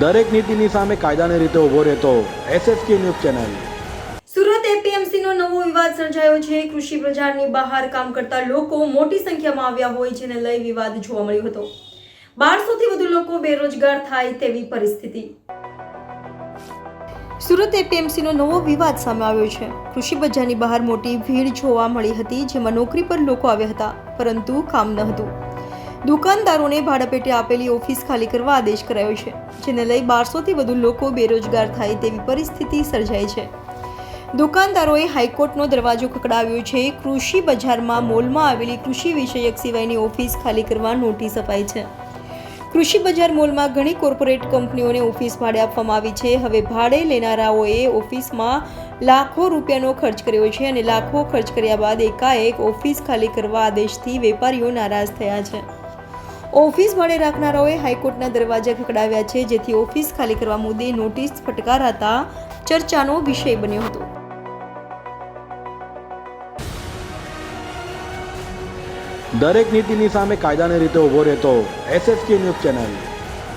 દરેક નીતિની સામે કાયદાની રીતે ઊભો રહેતો SSK news channel. Surat APMC નો નવો વિવાદ સર્જાયો છે. કૃષિ બજારની બહાર કામ કરતા લોકો મોટી સંખ્યામાં આવ્યા હોય જેને લઈ વિવાદ જોવા મળ્યો હતો. બારસોથી વધુ લોકો બેરોજગાર થાય તેવી પરિસ્થિતિ. સુરત એપીએમસી નો નવો વિવાદ સામે આવ્યો છે. કૃષિ બજારની બહાર મોટી ભીડ જોવા મળી હતી, જેમાં નોકરી પર લોકો આવ્યા હતા, પરંતુ કામ ન હતું. દુકાનદારોને ભાડાપેટે આપેલી ઓફિસ ખાલી કરવા આદેશ કરાયો છે, જેને લઈ બારસોથી વધુ લોકો બેરોજગાર થાય તેવી પરિસ્થિતિ સર્જાઈ છે. દુકાનદારોએ હાઈકોર્ટનો દરવાજો ખકડાવ્યો છે, કૃષિ બજારમાં મોલમાં આવેલી કૃષિ વિષયક સિવાયની ઓફિસ ખાલી કરવા નોટિસ અપાઈ છે. કૃષિ બજાર મોલમાં ઘણી કોર્પોરેટ કંપનીઓને ઓફિસ ભાડે આપવામાં આવી છે, હવે ભાડે લેનારાઓએ ઓફિસમાં લાખો રૂપિયાનો ખર્ચ કર્યો છે અને લાખો ખર્ચ કર્યા બાદ એકાએક ઓફિસ ખાલી કરવા આદેશથી વેપારીઓ નારાજ થયા છે. ઓફિસ ભાડે રાખનારાઓએ હાઈકોર્ટના દરવાજા ખખડાવ્યા છે, જેથી ઓફિસ ખાલી કરવા મુદ્દે નોટિસ ફટકારાતા ચર્ચાનો વિષય બન્યો હતો. દરેક નીતિની સામે કાયદાની રીતે ઊભો રહેતો એસએસકે ન્યૂઝ ચેનલ.